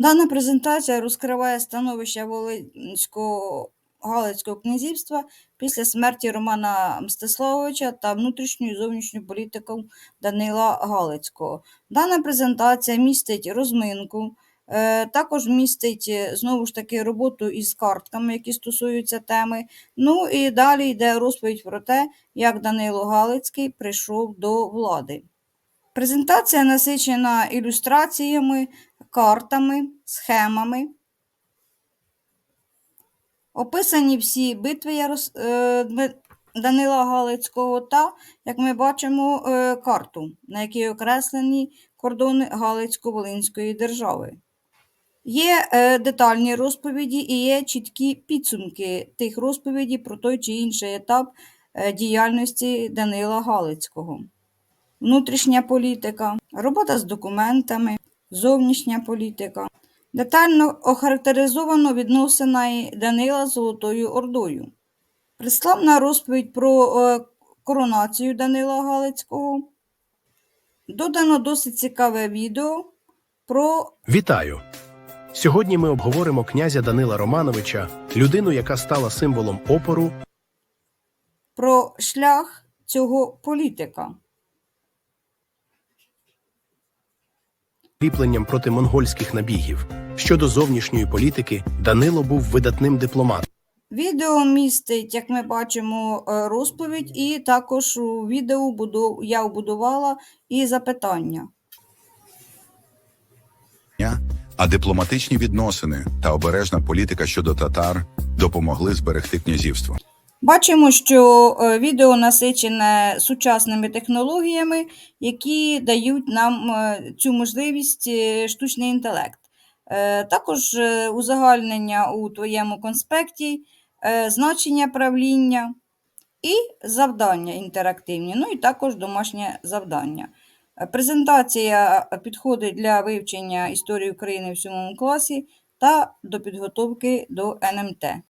Дана презентація розкриває становище Волинського Галицького князівства після смерті Романа Мстиславовича та внутрішню і зовнішню політику Данила Галицького. Дана презентація містить розминку, е, також містить е, знову ж таки роботу із картками, які стосуються теми. Ну і далі йде розповідь про те, як Данило Галицький прийшов до влади. Презентація насичена ілюстраціями, картами, схемами. Описані всі битви Ярос... е, Данила Галицького та, як ми бачимо, е, карту, на якій окреслені кордони Галицько-Волинської держави. Є е, детальні розповіді і є чіткі підсумки тих розповідей про той чи інший етап діяльності Данила Галицького. Внутрішня політика, робота з документами, зовнішня політика. Детально охарактеризовано відносини Данила з Золотою Ордою. Приславна розповідь про е, коронацію Данила Галицького. Додано досить цікаве відео про Вітаю! Сьогодні ми обговоримо князя Данила Романовича, людину, яка стала символом опору про шлях цього політика. Кріпленням проти монгольських набігів. Щодо зовнішньої політики, Данило був видатним дипломатом. Відео містить, як ми бачимо, е, розповідь, і також у відео буду- я вбудувала і запитання. а дипломатичні відносини та обережна політика щодо татар допомогли зберегти князівство. Бачимо, що е, відео насичене сучасними технологіями, які дають нам е, цю можливість е, штучний інтелект. Також узагальнення у твоєму конспекті, значення правління і завдання інтерактивні, ну і також домашнє завдання. Презентація підходить для вивчення історії України в 7 класі та до підготовки до НМТ.